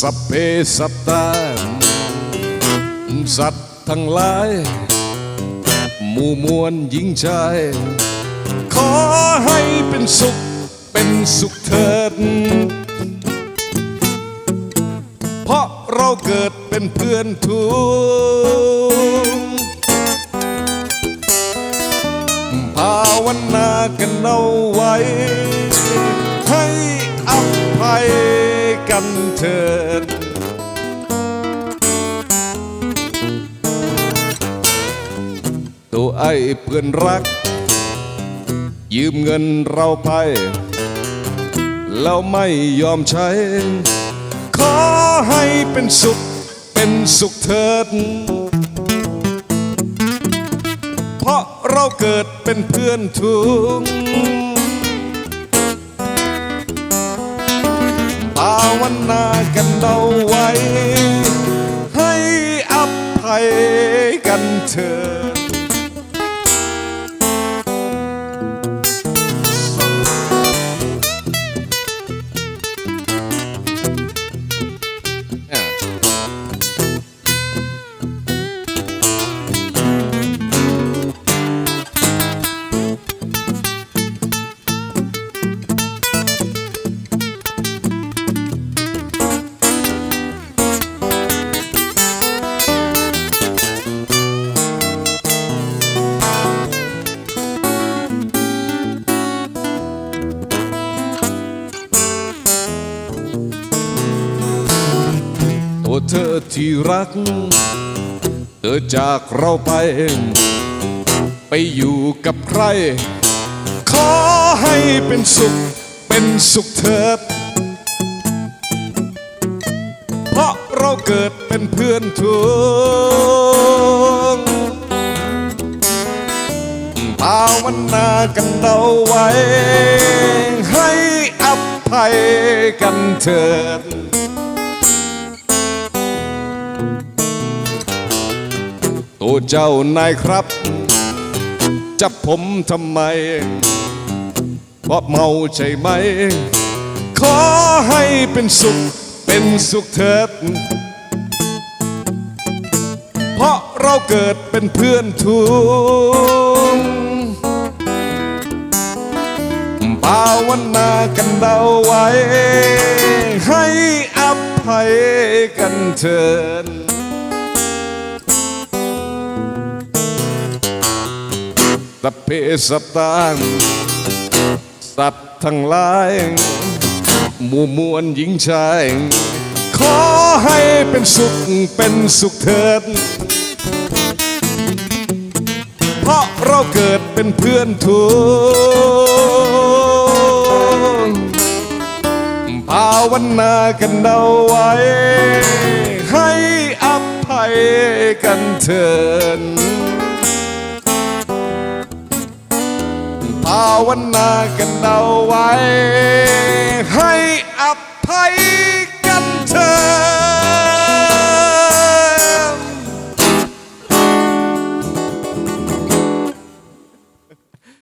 สัพเพสัตตาสัตว์ทั้งหลาย หมู่มวลหญิงชาย ขอให้เป็นสุขเป็นสุขเถิด เพราะเราเกิดเป็นเพื่อนทุก กันเถิดตัวไอ้เพื่อนรัก ยืมเงินเราไป แล้วไม่ยอมใช้ ขอให้เป็นสุขเป็นสุขเถิด เพราะเราเกิดเป็นเพื่อนทุกข์ นากันเอาไว้ ให้อภัยกันเถิด เธอที่รัก เธอจากเราไป ไปอยู่กับใคร ขอให้เป็นสุข เป็นสุขเถิด เพราะเราเกิดเป็นเพื่อนทุกภาวนากันเอาไว้ ให้อภัยกันเถิด ตัวเจ้านายครับ จับผมทำไมเพราะเมาใช่ไหม ขอให้เป็นสุข เป็นสุขเถิด เพราะเราเกิดเป็นเพื่อนทุกข์ภาวนากันเอาไว้ ให้อภัยกันเถิด สัพเพสัตตาสัตว์ทั้งหลายหมู่มวลหญิงชาย ขอให้เป็นสุขเป็นสุขเถิด เพราะเราเกิดเป็นเพื่อนทุกภาวนากันเอาไว้ ให้อภัยกันเถิด ภาวนากันเอาไว้ให้